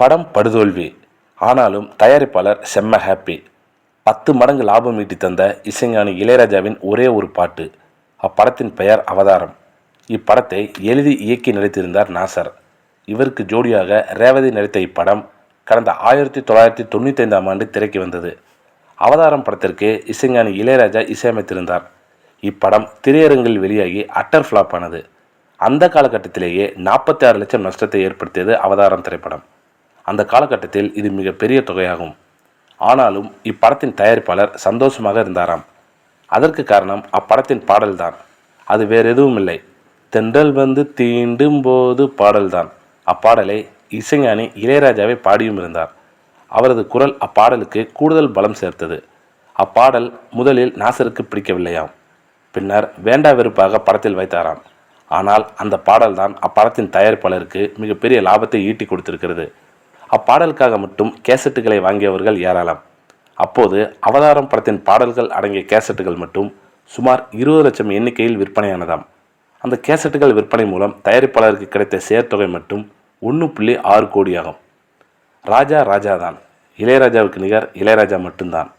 படம் படுதோல்வி. ஆனாலும் தயாரிப்பாளர் செம்ம ஹாப்பி பத்து மடங்கு லாபம் ஈட்டி தந்த இசைஞானி இளையராஜாவின் ஒரே ஒரு பாட்டு. அப்படத்தின் பெயர் அவதாரம். இப்படத்தை எழுதி இயக்கி நடித்திருந்தார் நாசர். இவருக்கு ஜோடியாக ரேவதி நடித்த இப்படம் கடந்த ஆயிரத்தி தொள்ளாயிரத்தி தொண்ணூற்றி ஐந்தாம் ஆண்டு திரைக்கு வந்தது. அவதாரம் படத்திற்கு இசைஞானி இளையராஜா இசையமைத்திருந்தார். இப்படம் திரையரங்கில் வெளியாகி அட்டர் ஃப்ளாப் ஆனது. அந்த காலகட்டத்திலேயே நாற்பத்தி ஆறு லட்சம் நஷ்டத்தை ஏற்படுத்தியது அவதாரம் திரைப்படம். அந்த காலகட்டத்தில் இது மிகப்பெரிய தொகையாகும். ஆனாலும் இப்படத்தின் தயாரிப்பாளர் சந்தோஷமாக இருந்தாராம். அதற்கு காரணம் அப்படத்தின் பாடல்தான். அது வேறு எதுவும் இல்லை தென்றல் வந்து தீண்டும் போது பாடல்தான். அப்பாடலை இசைஞானி இளையராஜாவை பாடியும் இருந்தார். அவரது குரல் அப்பாடலுக்கு கூடுதல் பலம் சேர்த்தது. அப்பாடல் முதலில் நாசருக்கு பிடிக்கவில்லையாம். பின்னர் வேண்டா வெறுப்பாக படத்தில் வைத்தாராம். ஆனால் அந்த பாடல்தான் அப்படத்தின் தயாரிப்பாளருக்கு மிகப்பெரிய லாபத்தை ஈட்டி கொடுத்திருக்கிறது. அப்பாடலுக்காக மட்டும் கேசட்டுகளை வாங்கியவர்கள் ஏராளம். அப்போது அவதாரம் படத்தின் பாடல்கள் அடங்கிய கேசட்டுகள் மட்டும் சுமார் இருபது லட்சம் எண்ணிக்கையில் விற்பனையானதாம். அந்த கேசட்டுகள் விற்பனை மூலம் தயாரிப்பாளருக்கு கிடைத்த சேர்த்தொகை மட்டும் ஒன்று புள்ளி ஆறு கோடியாகும். ராஜா ராஜா தான் இளையராஜாவுக்கு நிகர் இளையராஜா மட்டும்தான்.